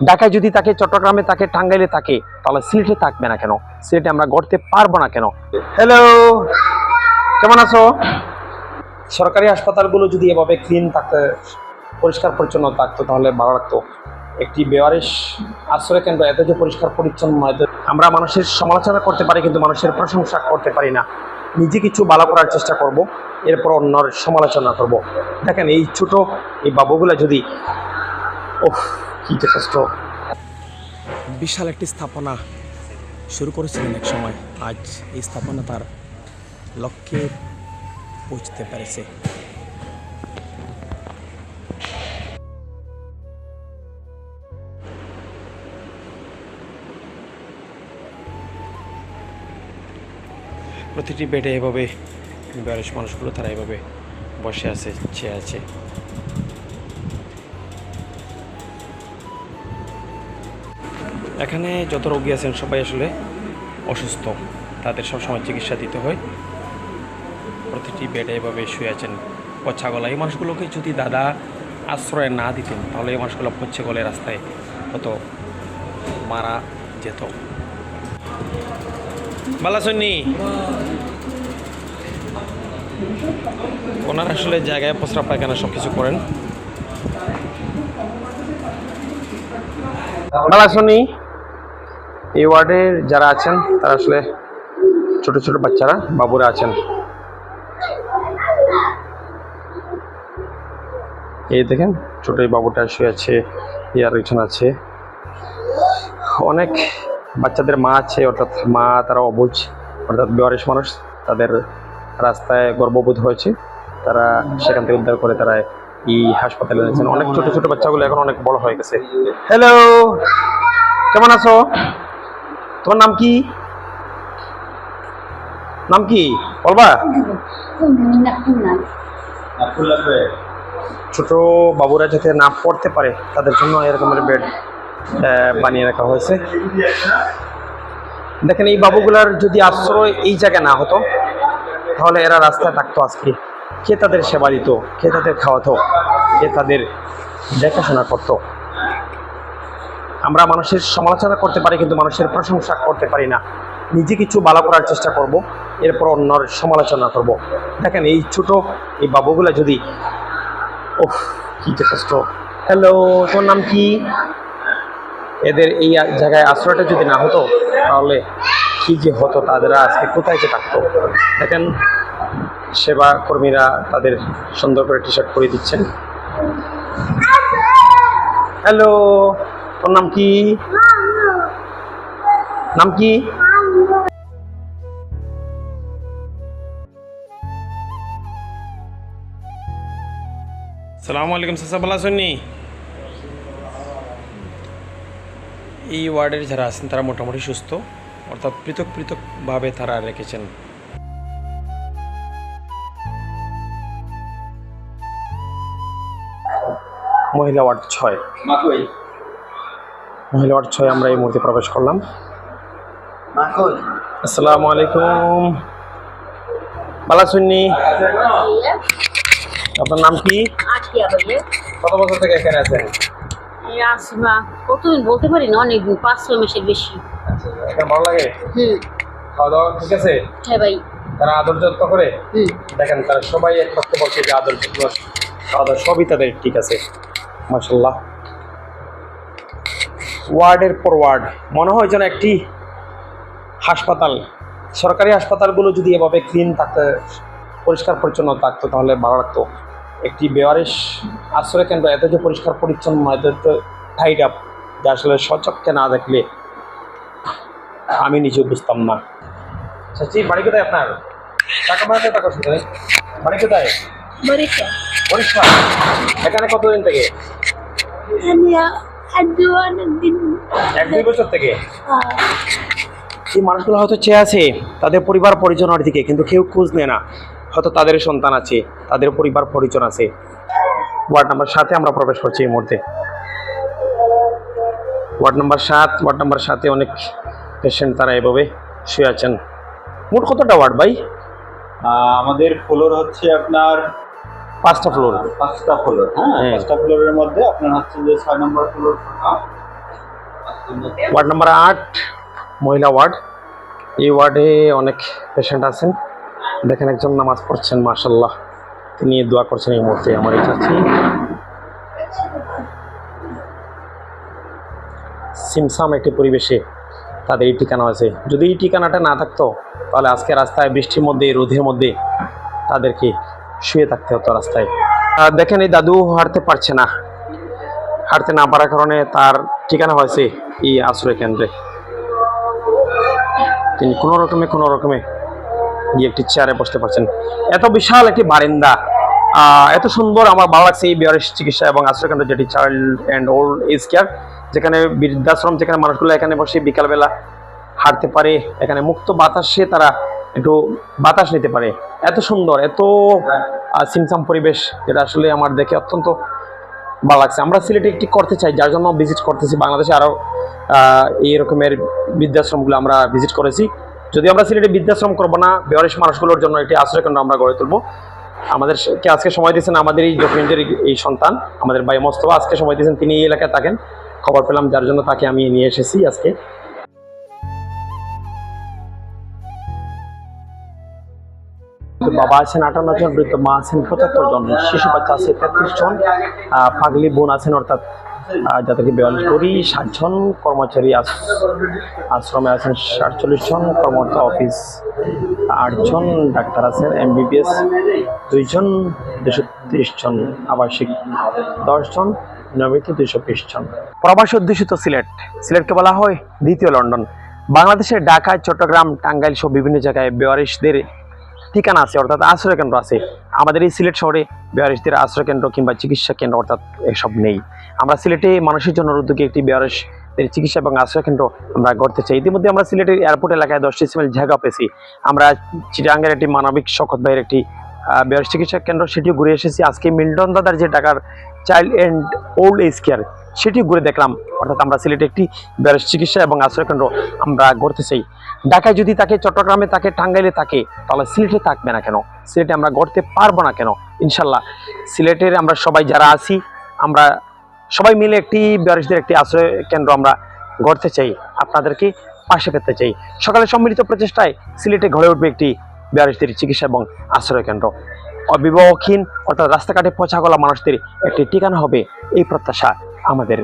ঢাকায় যদি তাকে চট্টগ্রামে তাকে টাঙ্গাইলে থাকে, তাহলে সিলেটে থাকবে না কেন? সিলেটে আমরা গড়তে পারব না কেন? হ্যালো কেমন আছো? সরকারি হাসপাতালগুলো যদি এভাবে ক্লিন থাকতে, পরিষ্কার পরিচ্ছন্ন থাকতো, তাহলে ভালো লাগতো। একটি বেওয়ারিশ আশ্রয় কেন্দ্র, এত যে পরিষ্কার পরিচ্ছন্ন আমরা মানুষের সমালোচনা করতে পারি, কিন্তু মানুষের প্রশংসা করতে পারি না। নিজে কিছু ভালো করার চেষ্টা করব, এরপর অন্যর সমালোচনা করব। দেখেন, এই ছোট এই বাবুগুলা যদি ওহ বিশাল একটি স্থাপনা শুরু করেছিলেন এক সময়। আজ এই স্থাপনা তার লক্ষ্যে পৌঁছতে পেরেছে। প্রতিটি বেডে এভাবে বয়স মানুষগুলো তারা এভাবে বসে আছে চেয়ে আছে। এখানে যত রোগী আছেন সবাই আসলে অসুস্থ। তাদের সবসময় চিকিৎসা দিতে হয়। প্রতিটি বেডে এভাবে শুয়ে আছেন পচ্ছা গলা এই মানুষগুলোকে যদি দাদা আশ্রয় না দিতেন, তাহলে এই মানুষগুলো পচ্ছে গলে রাস্তায় হতো, মারা যেত। বালাসন্নি! ওনার আসলে জায়গায় প্রস্রাব পায়খানা সব কিছু করেন। বালা শুনি এই ওয়ার্ডের যারা আছেন, তারা আসলে ছোট ছোট বাচ্চারা, বাবুরা আছেন। এই দেখেন, ছোট এই বাবুটা শুয়ে আছে, ইয়ার একজন আছে। অনেক বাচ্চাদের মা আছে, অর্থাৎ মা তারা অবুঝ অর্থাৎ বেওয়ারিশ মানুষ, তাদের রাস্তায় গর্ববোধ হয়েছে। তারা সেখান থেকে উদ্ধার করে তারা এই হাসপাতালে এনেছেন অনেক ছোট ছোট বাচ্চাগুলো এখন অনেক বড় হয়ে গেছে। হ্যালো কেমন আছো? তোমার নাম কি? নাম কি? বলবা? ছোট বাবুরা যাতে না পড়তে পারে তাদের জন্য এরকমের বেড বানিয়ে রাখা হয়েছে। দেখেন এই বাবুগুলার যদি আশ্রয় এই জায়গায় না হতো তাহলে এরা রাস্তায় থাকতো আজকে। কে তাদের সেবা দিত কে তাদের খাওয়াতো কে তাদের দেখাশোনা করতো। আমরা মানুষের সমালোচনা করতে পারি, কিন্তু মানুষের প্রশংসা করতে পারি না। নিজে কিছু ভালো করার চেষ্টা করব, এরপর অন্যর সমালোচনা করব। দেখেন, এই ছোট এই বাবুগুলা যদি ওহ কি যথেষ্ট হ্যালো তোর নাম কি? এদের এই জায়গায় আশ্রয়টা যদি না হতো, তাহলে কি যে হতো, তাদের আজকে কোথায় যে থাকতো? দেখেন, সেবা কর্মীরা তাদের সুন্দর করে টি শার্ট পরিয়ে দিচ্ছেন। হ্যালো তোর নাম কি? নাম কি? সালামু আলাইকুম সাসা ভালো আছেননি এই ওয়ার্ডের যারা আছেন তারা মোটামুটি সুস্থ। অর্থাৎ পৃথক পৃথকভাবে তারা রেখেছেন। মহিলা ওয়ার্ড ছয়। মহিলা ওয়ার্ড ছয় আমরা এই মুহূর্তে প্রবেশ করলাম। আসসালামু আলাইকুম। বালা সুন্নি আপনার নাম কি? কত বছর থেকে এখানে আছেন? কতদিন বলতে পারি না অনেক দিন পাঁচ ছয় মাসের বেশি। এখানে ভালো লাগে? হুম। খাওয়া দাওয়া ঠিক আছে? হ্যাঁ ভাই। তারা আদর যত্ন করে? দেখেন তারা সবাই এক পক্ষে বলছে যে আদর যত্ন খাওয়া দাওয়া সবই তাদের ঠিক আছে। মাসাল্লাহ ওয়ার্ডের পর ওয়ার্ড। মনে হয় যেন একটি হাসপাতাল। সরকারি হাসপাতালগুলো যদি এভাবে ক্লিন থাকতে পরিষ্কার পরিচ্ছন্ন থাকতো তাহলে ভালো লাগতো। একটি বেওয়ারিশ আশ্রয় কেন্দ্র এত যে পরিষ্কার পরিচ্ছন্ন নয় তো টাইট আপ যা আসলে সচক্ষে না দেখলে আমি নিজে বুঝতাম না। চাচি বাড়ি কোথায় আপনার? টাকা বাড়াতে টাকা শুনে বাড়ি কোথায়? বরিশা পরীক্ষা এখানে কতদিন থেকে? এক দুই বছর থেকে? এই মানুষগুলো হয়তো চেয়ে আছে তাদের পরিবার পরিজনের দিকে কিন্তু কেউ খোঁজ নেয় না। হয়তো তাদের সন্তান আছে তাদের পরিবার পরিজন আছে। ওয়ার্ড নাম্বার সাতে আমরা প্রবেশ করছি এই মুহূর্তে। ওয়ার্ড নাম্বার সাত ওয়ার্ড নাম্বার সাতে অনেক পেশেন্ট তারা এভাবে শুয়ে আছেন। মোট কতটা ওয়ার্ড ভাই? আমাদের ফ্লোর হচ্ছে আপনার পাঁচটা ফ্লোর পাঁচটা ফ্লোর হ্যাঁ হ্যাঁ। পাঁচটা ফ্লোরের মধ্যে আপনার হচ্ছে যে ছয় নম্বর ফ্লোর ওয়ার্ড নাম্বার আট মহিলা ওয়ার্ড। এই ওয়ার্ডে অনেক পেশেন্ট আছেন। দেখেন একজন নামাজ পড়ছেন মার্শাল্লাহ তিনি দোয়া করছেন এই মুহূর্তে আমার এই চাচ্ছি সিমসাম একটি পরিবেশে তাদের এই ঠিকানা আছে। যদি এই ঠিকানাটা না থাকতো তাহলে আজকে রাস্তায় বৃষ্টির মধ্যে রোদের মধ্যে তাদেরকে শুয়ে থাকতে হতো রাস্তায়। দেখেন এই দাদু হাঁটতে পারছে না। হাঁটতে না পারার কারণে তার ঠিকানা হয়েছে এই আশ্রয় কেন্দ্রে। তিনি কোনো রকমে কোনো রকমে গিয়ে একটি চেয়ারে বসতে পারছেন। এত বিশাল একটি বারিন্দা। এত সুন্দর আমার ভালো লাগছে এই বিহারের চিকিৎসা এবং আশ্রয় কেন্দ্র যেটি child and old age care যেখানে বৃদ্ধাশ্রম, যেখানে মানুষগুলো এখানে বসে বিকালবেলা হাঁটতে পারে, এখানে মুক্ত বাতাসে তারা একটু বাতাস নিতে পারে। এত সুন্দর, এত সিমসাম পরিবেশ যেটা আসলে আমার দেখে অত্যন্ত ভালো লাগছে। আমরা সিলেটে একটি করতে চাই, যার জন্য ভিজিট করতেছি। বাংলাদেশে আরও এই রকমের বৃদ্ধাশ্রমগুলো আমরা ভিজিট করেছি। যদি আমরা সিলেটে বৃদ্ধাশ্রম করব না বেয়ারিশ মানুষগুলোর জন্য একটি আশ্রয় কেন্দ্র আমরা গড়ে তুলবো। আমাদের কে আজকে সময় দিয়েছেন আমাদের এই ডকুমেন্টের এই সন্তান, আমাদের ভাই আজকে সময় দিয়েছেন তিনি এই এলাকায় থাকেন। খবর পেলাম, যার জন্য তাকে আমি নিয়ে এসেছি আজকে। বাবা আছেন আটান্ন জন বৃদ্ধ মা আছেন পঁচাত্তর জন শিশু বাচ্চা আছে তেত্রিশ জন পাগলি বোন আছেন অর্থাৎ যাদেরকে বিয়াল্লিশ করি ষাট জন কর্মচারী আশ্রমে আছেন সাতচল্লিশ জন কর্মরত অফিস আটজন ডাক্তার আছেন এমবিবিএস দুইজন দুশো তিরিশ জন আবাসিক দশজন নিয়মিত দুইশো বিশ জন। প্রবাসী অধ্যুষিত সিলেট সিলেটকে বলা হয় দ্বিতীয় লন্ডন। বাংলাদেশের ঢাকা চট্টগ্রাম টাঙ্গাইল সহ বিভিন্ন জায়গায় বেওয়ারিশদের ঠিকানা আছে, অর্থাৎ আশ্রয় কেন্দ্র আছে। আমাদের এই সিলেট শহরে বেয়ারিশদের আশ্রয় কেন্দ্র কিংবা চিকিৎসা কেন্দ্র, অর্থাৎ এসব নেই। আমরা সিলেটে মানুষের জন্য উদ্যোগে একটি বেয়ারিশদের চিকিৎসা এবং আশ্রয় কেন্দ্র আমরা গড়তে চাই। ইতিমধ্যে আমরা সিলেটের এয়ারপোর্ট এলাকায় দশটি সিমেল জায়গা পেয়েছি। আমরা চিটাঙ্গের একটি মানবিক শকত ভাইয়ের একটি বেয়ারিশ চিকিৎসা কেন্দ্র, সেটিও ঘুরে এসেছি। আজকে মিল্টন দাদার যে ঢাকার child and old age care সেটিও ঘুরে দেখলাম। অর্থাৎ আমরা সিলেটে একটি বেয়ারিশ চিকিৎসা এবং আশ্রয় কেন্দ্র আমরা গড়তে চাই ঢাকায় যদি তাকে, চট্টগ্রামে তাকে, টাঙ্গাইলে থাকে তাহলে সিলেটে থাকবে না কেন? সিলেটে আমরা গড়তে পারব না কেন? ইনশাল্লাহ সিলেটের আমরা সবাই যারা আছি, আমরা সবাই মিলে একটি বিয়ারিশদের একটি আশ্রয় কেন্দ্র আমরা গড়তে চাই, আপনাদেরকে পাশে পেতে চাই। সকালে সম্মিলিত প্রচেষ্টায় সিলেটে গড়ে উঠবে একটি বিয়ারিশদের চিকিৎসা এবং আশ্রয় কেন্দ্র। অবিবাহহীন অর্থাৎ রাস্তাঘাটে পচা গলা মানুষদের একটি ঠিকানা হবে এই প্রত্যাশা আমাদের।